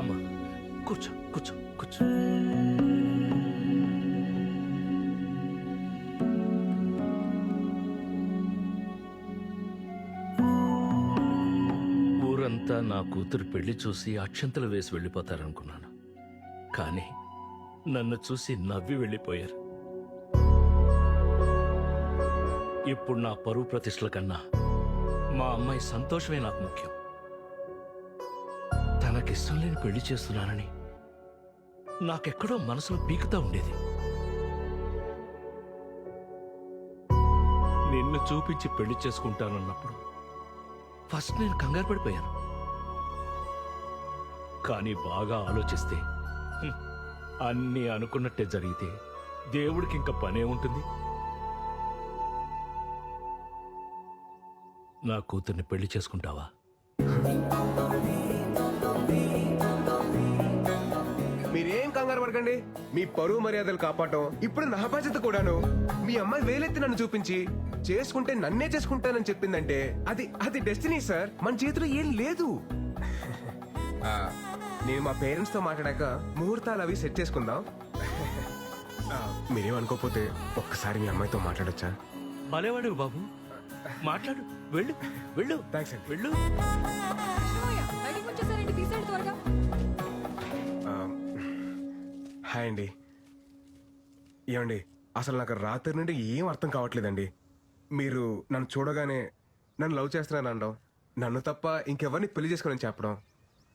రామ్మా కూర్చో కూర్చో కూర్చో. ఊరంతా నా కూతురు పెళ్ళి చూసి అక్షంతలు వేసి వెళ్ళిపోతారనుకున్నాను. కానీ నన్ను చూసి నవ్వి వెళ్ళిపోయారు. ఇప్పుడు నా పరువు ప్రతిష్టల కన్నా మా అమ్మాయి సంతోషమే నాకు ముఖ్యం. నాకు ఇష్టం లేని పెళ్ళి చేస్తున్నానని నాకెక్కడో మనసులో పీకుతా ఉండేది. నిన్ను చూపించి పెళ్ళి చేసుకుంటానన్నప్పుడు ఫస్ట్ నేను కంగారు పడిపోయాను. కానీ బాగా ఆలోచిస్తే అన్నీ అనుకున్నట్టే జరిగితే దేవుడికి ఇంకా పనే ఉంటుంది. నా కూతుర్ని పెళ్ళి చేసుకుంటావా? కంగారు పడకండి మీ పరువు మర్యాదలు కాపాడటం ఇప్పుడు నా బాధ్యత కూడాను. మీ అమ్మాయి వేలెత్తి నన్ను చూపించి చేసుకుంటే నన్నే చేసుకుంటానని చెప్పిందంటే అది అది డెస్టినీ సార్ మన చేతిలో ఏం లేదు. ఆ, నేను మా పేరెంట్స్తో మాట్లాడాక ముహూర్తాలు అవి సెట్ చేసుకుందాం. ఆ, మీరేమనుకోకపోతే ఒక్కసారి మీ అమ్మాయితో మాట్లాడొచ్చా? భలేవాడు బాబు. మాట్లాడు. వెళ్ళు వెళ్ళు. థ్యాంక్స్ అండి. వెళ్ళు. హాయ్ అండి. ఏమండి అసలు నాకు రాత్రి నుండి ఏం అర్థం కావట్లేదండి. మీరు నన్ను చూడగానే నన్ను లవ్ చేస్తున్నాను అనడం నన్ను తప్ప ఇంకెవరిని పెళ్ళి చేసుకోనని చెప్పడం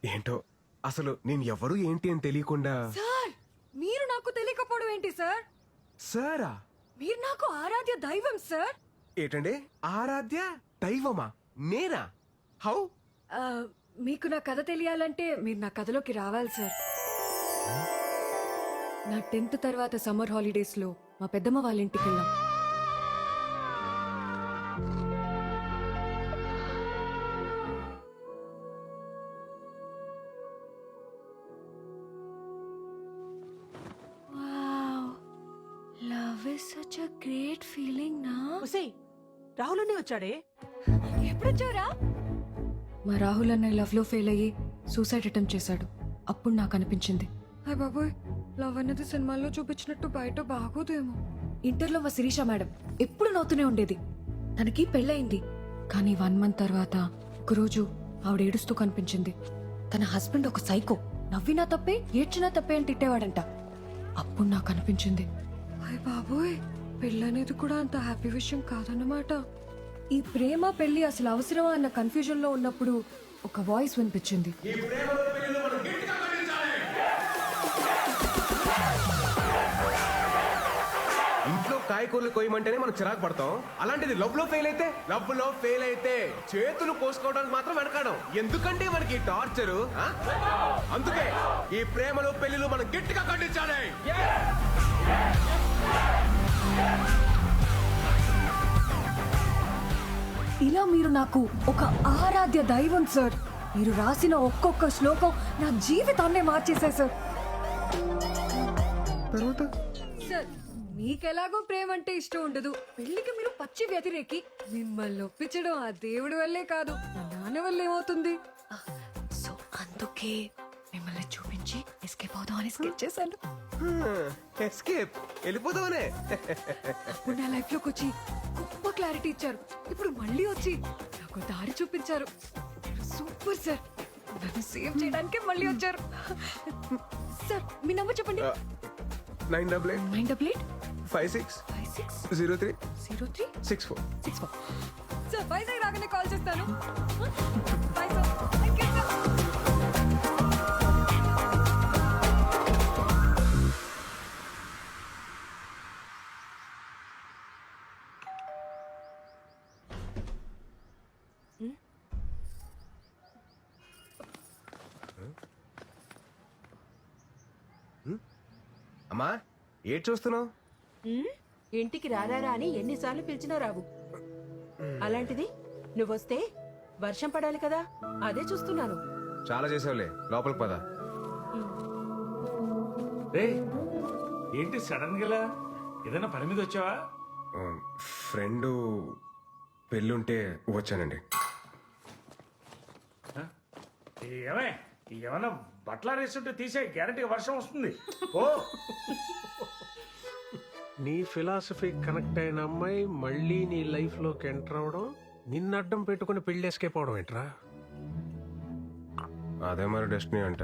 ఏంటో అసలు నేను ఎవరు ఏంటి అని తెలియకుండా సార్ మీరు నాకు తెలియకపోవడం ఏంటి సార్? సారా? మీరు నాకు ఆరాధ్య దైవం సార్. ఏంటండి? ఆరాధ్య దైవమా? నేనా? హౌ? మీకు నా కథ తెలియాలంటే మీరు నా కథలోకి రావాలి సార్. నా టెన్త్ తర్వాత సమ్మర్ హాలిడేస్లో మా పెద్దమ్మ వాళ్ళ ఇంటికి వెళ్ళాం. Love is such a great feeling నా? ఉసేయ్ రాహుల్ అనే వచ్చాడే? ఎప్పుడొచ్చారా మా రాహుల్ అన్నయ్య లవ్లో ఫెయిల్ అయ్యి సూసైడ్ అటెంప్ట్ చేశాడు. అప్పుడు నాకు అనిపించింది. హాయ్ బాబోయ్ లవ్ అన్నది సినిమాల్లో చూపించినట్టు బయట బాగోదేమో. ఇంటర్లో మా శిరీష మేడం ఎప్పుడు నవ్వుతూనే ఉండేది. తనకి పెళ్ళయింది. కానీ వన్ మంత్ తర్వాత ఒకరోజు ఆవిడ ఏడుస్తూ కనిపించింది. తన హస్బెండ్ ఒక సైకో. నవ్వినా తప్పే ఏడ్చినా తప్పే అని తిట్టేవాడంట. అప్పుడు నాకు అనిపించింది. హాయ్ బాబోయ్ పెళ్ళనేది కూడా అంత హ్యాపీ విషయం కాదన్నమాట. ఈ ప్రేమ పెళ్ళి అసలు అవసరమా అన్న కన్ఫ్యూజన్లో ఉన్నప్పుడు ఒక వాయిస్ వినిపించింది. కాయకూరలు కోయమంటేనే మనం చిరాకు పడతాం. అలాంటిది లవ్లో ఫెయిల్ అయితే? లవ్లో ఫెయిల్ అయితే చేతులు కోసుకోవడానికి మాత్రం వెనకాడం. ఎందుకంటే మనకి టార్చర్ అందుకే ఈ ప్రేమలు పెళ్ళిలు మనం గట్టిగా ఖండించాలి. ఇలా మీరు నాకు ఒక ఆరాధ్య దైవం సార్ మీరు రాసిన ఒక్కొక్క శ్లోకం నా జీవితాన్నే మార్చేశాయి సార్ తర్వాత? సార్ మీకెలాగో ప్రేమ అంటే ఇష్టం ఉండదు. పెళ్ళికి మీరు పచ్చి వ్యతిరేకి మిమ్మల్ని ఒప్పించడం ఆ దేవుడి వల్లే కాదు నా నాన్న వల్ల ఏమవుతుంది సో అందుకే మిమ్మల్ని చూపించి ఎస్కేప్ అవుదాం అని స్కెచ్ చేశాను. ఎస్కేప్ వెళ్ళిపోతామనే అప్పుడు నా లైఫ్లోకి వచ్చి గొప్ప క్లారిటీ ఇచ్చారు. ఇప్పుడు మళ్ళీ వచ్చి నాకు దారి చూపించారు. Super sir. నన్ను సేవ్ చేయడానికే మళ్ళీ వచ్చారు. సార్ మీ నంబర్ చెప్పండి. Nine double eight. Nine double eight? Five six five six zero three zero three six four six four sir Vizag రాగానే కాల్ చేస్తాను. యూ సార్ అమ్మా ఏం చూస్తున్నావు? ఉమ్, ఇంటికి రారారా అని ఎన్నిసార్లు పిలిచినా రావు. అలాంటిది నువ్వొస్తే వర్షం పడాలి కదా అదే చూస్తున్నాను. చాలా చేసావులే లోపలికి పద. రే ఏంటి సడన్గా ఇలా? ఏదైనా పని మీద వచ్చావా? ఫ్రెండ్ పెళ్ళుంటే వచ్చానండి. ఏమే ఏమన్నా బట్టలారేస్తుంటే తీసే గ్యారంటీ వర్షం వస్తుంది. ఓ నీ ఫిలాసఫీ కనెక్ట్ అయిన అమ్మాయి మళ్ళీ నీ లైఫ్లోకి ఎంటర్ అవడం నిన్ను అడ్డం పెట్టుకుని పెళ్ళి అవడం ఏంట్రా? అదే మరి డెస్టినీ అంటే.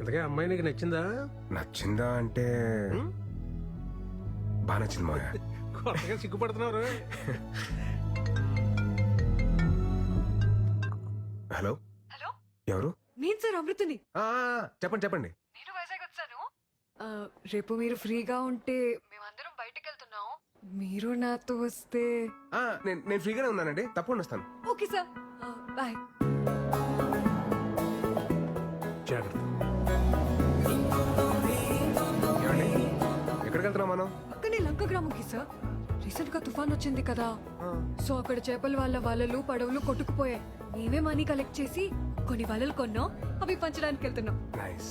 ఇంతకే అమ్మాయి నీకు నచ్చిందా? నచ్చిందా అంటే బాగా నచ్చింది మాయ కొత్తగా సిగ్గుపడుతున్నారు హలో? హలో? ఎవరు? నేను సార్ అమృతని. ఆ, చెప్పండి చెప్పండి. నేను రేపు మీరు ఫ్రీగా ఉంటే మేమందరం బయటకు వెళ్తున్నాం మీరు నాతో వస్తే ఆ, నేను నేను ఫ్రీగానే ఉన్నానండి. తప్పకుండా వస్తాను. Okay sir. బాయ్. జాగ్రత్త. ఏమండి? ఎక్కడికి వెళ్తున్నాం మనం? పక్కనే లంక గ్రామంకి సార్. రీసెంట్గా తుఫాన్ వచ్చింది కదా. సో అక్కడ చేపల వాళ్ళ వలలు పడవలు కొట్టుకుపోయాయి. మేమే మనీ కలెక్ట్ చేసి కొన్ని వలలు కొన్నాం. అవి పంచడానికి వెళ్తున్నాం. నైస్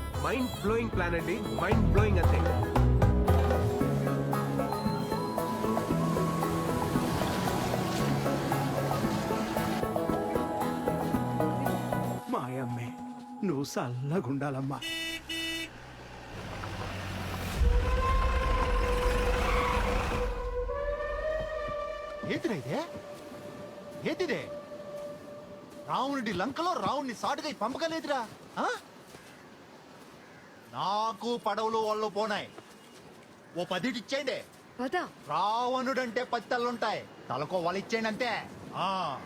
మైండ్ బ్లోయింగ్ ప్లాన్ అండి. మైండ్ బ్లోయింగ్ అంతే. మాయమ్మే నువ్వు చల్లగుండాలమ్మా ఏంటిరా ఇదే? ఏంటిదే? రావణుడి లంకలో రావణ్ణి సాటుగా పంపగలేదురా ఆ? నాకు పడవలు వాళ్ళు పోనాయి. ఓ పదిటిచ్చేయండి పదా. రావణుడంటే పది తలలుంటాయి. తలకో వాళ్ళు ఇచ్చేయండి అంతే. ఆ.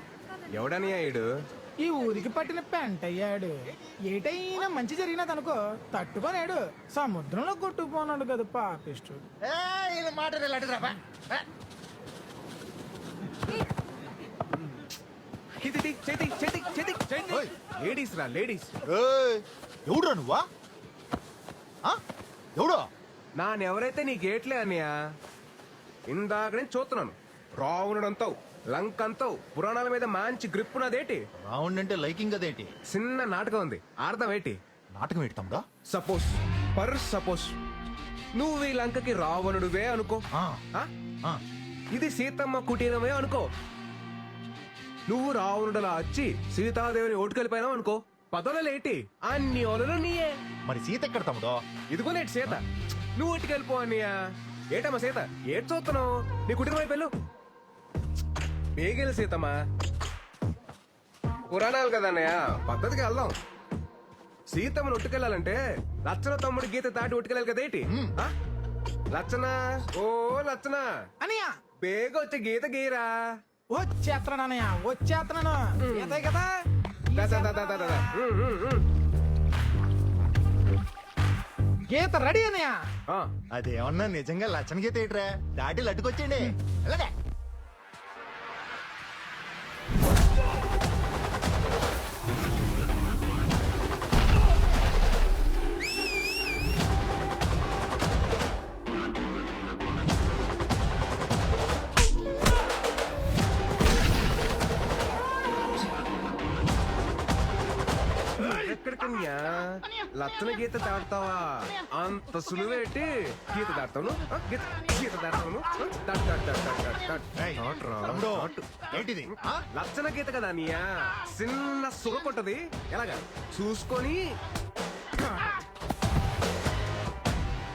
ఎవడని అయ్యాడు? ఈ ఊరికి పట్టిన పెంట అయ్యాడు. ఏటైనా మంచి జరిగినదనుకో తట్టుకోలేడు. సముద్రంలో కొట్టుకుపోనాడు కదా పాపిష్టుడు. ఈయన మాట. ఏ, చేతి చేతి చేతి చేతి. లేడీస్ రా లేడీస్. ఏయ్, ఎవడురా నువ్వా? ఎవడు? నానెవరైతే నీ గేట్లే అన్నయ్య? ఇందాక నేను చూస్తున్నాను. రావణుడంతావు లంకంతావు పురాణాల మీద మంచి గ్రిప్ ఉన్నదేటి రావణ్ అంటే లైకింగ్ అదేంటి? చిన్న నాటకం ఉంది. అర్థం ఏంటి నాటకం ఏంటి తమ్ముడా? Suppose per suppose. నువ్వు ఈ లంకకి రావణుడువే అనుకో. ఆ, ఆ? ఆ. ఇది సీతమ్మ కుటీరమే అనుకో. నువ్వు రావణుడలా వచ్చి సీతాదేవిని ఓటుకెళ్ళిపోయినావు అనుకో. పదవులేటి అన్ని ఒలలు నీయే. మరి సీత ఎక్కడ తమ్ముడో? ఇదిగో నేటి సీత. నువ్వు ఓటుకెళ్ళిపో అన్నయ్య? ఏటమ్మా సీత? ఏటి చూస్తున్నావు? నీ కుటుంబం అయిపోయావు బేగెలు సీతమ్మా. పురాణాలు కదా అన్నయ్య? పద్ధతికి వెళ్దాం. సీతమ్మను ఒట్టుకెళ్ళాలంటే లచ్చన తమ్ముడు గీత దాటి ఒట్టుకెళ్ళాలి కదేటి ఆ? లచ్చన? ఓ లచ్చన? అనియా బేగ వచ్చే గీత గీరా వచ్చేస్తున్నాను అనయ్య వచ్చేస్తున్నాను ఈతే కదా? దా, దా, దా, దా, దా, దా. ఉమ్, ఉమ్, ఉమ్. గీత రెడీ అనయ్య ఆ, అదేమన్నా నిజంగా లచ్చన గీత ఏంట్రా దాటి లడ్డుకొచ్చేయండి వెళ్ళండి. లచ్చన గీత దాటుతావా అంత సులువేటి గీత దాటుతాను ఆ, గీత ఆ, దాటు దాటు దాటు దాటు దాటు దాటు ఏయ్, దాటురా, తమ్ముడు, దాటు. ఏంటిది? ఆ? లచ్చన గీత కదా అన్నయ్య చిన్న సుగ కొట్టది ఎలాగా? చూసుకొని.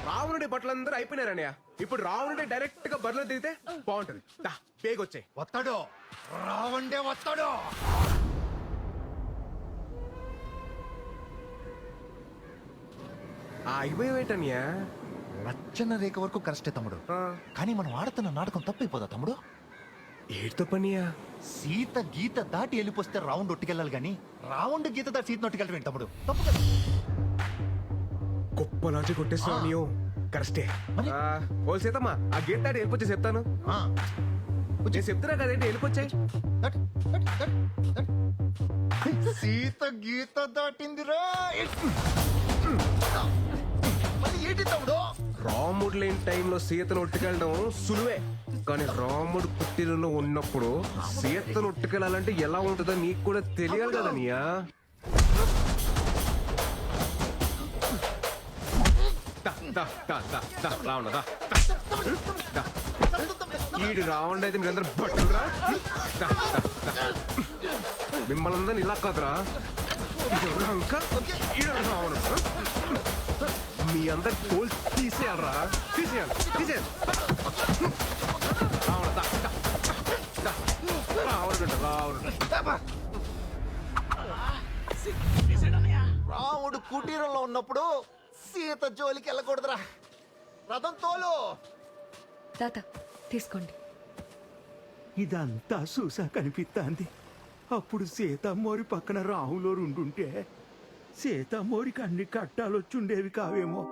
రావణుడి బట్టలందరూ అయిపోయినారన్నయ్య ఇప్పుడు రావణుడి డైరెక్ట్గా బరిలో దిగితే బాగుంటది. దా పేగొచ్చాయి. వస్తాడు. రావండే వస్తాడు. అయిపోయేటన్యా లచ్చన రేఖ వరకు కరెస్టే తమ్ముడు. కానీ మనం ఆడుతున్న నాటకం తప్పైపోదా తమ్ముడు? ఏడుతో పనియా? సీత గీత దాటి వెళ్ళిపోస్తే రావుండ్ ఒట్టుకెళ్ళాలి గాని రావుండ్ గీత దాటి సీత ఒట్టుకెళ్ళటం తమ్ముడు? తప్పు కదా? గొప్ప లాంచి కొట్టేస్తున్నావు నీవు. కరెస్టే మరి? ఓ సీతమ్మా ఆ గీత దాటి వెళ్ళిపోతే చెప్తాను. ఆ, నేను చెప్తున్నా కదేంటి వెళ్ళిపోచ్చాయి that, that, that, that. Sita గీత దాటిందిరా. ఏంటి తమ్ముడు? రాముడు లేని టైంలో సీతను ఒట్టుకెళ్ళడం సులువే. కానీ రాముడు పుట్టినలో ఉన్నప్పుడు సీతను ఒట్టుకెళ్ళాలంటే ఎలా ఉంటుందో నీకు కూడా తెలియాలి కదా నీయా? రావణ. ఈడు రావణ అయితే మీరందరూ బట్టురా మిమ్మల్ని అందరిని ఇలా కాదురా. ఈడు రావణుడు. మీ అందరి కోల్ తీసేయాలరా? తీసేయాలి తీసేయాలి. రాముడు కుటీరంలో ఉన్నప్పుడు సీత జోలికి వెళ్ళకూడదురా. రథం తోలు. తాత తీసుకోండి. ఇదంతా చూసా కనిపిస్తాంది అప్పుడు సీతమ్మోరి పక్కన రాహులో ఉండుంటే సీత అన్ని కట్టాలొచ్చుండేవి కావేమో.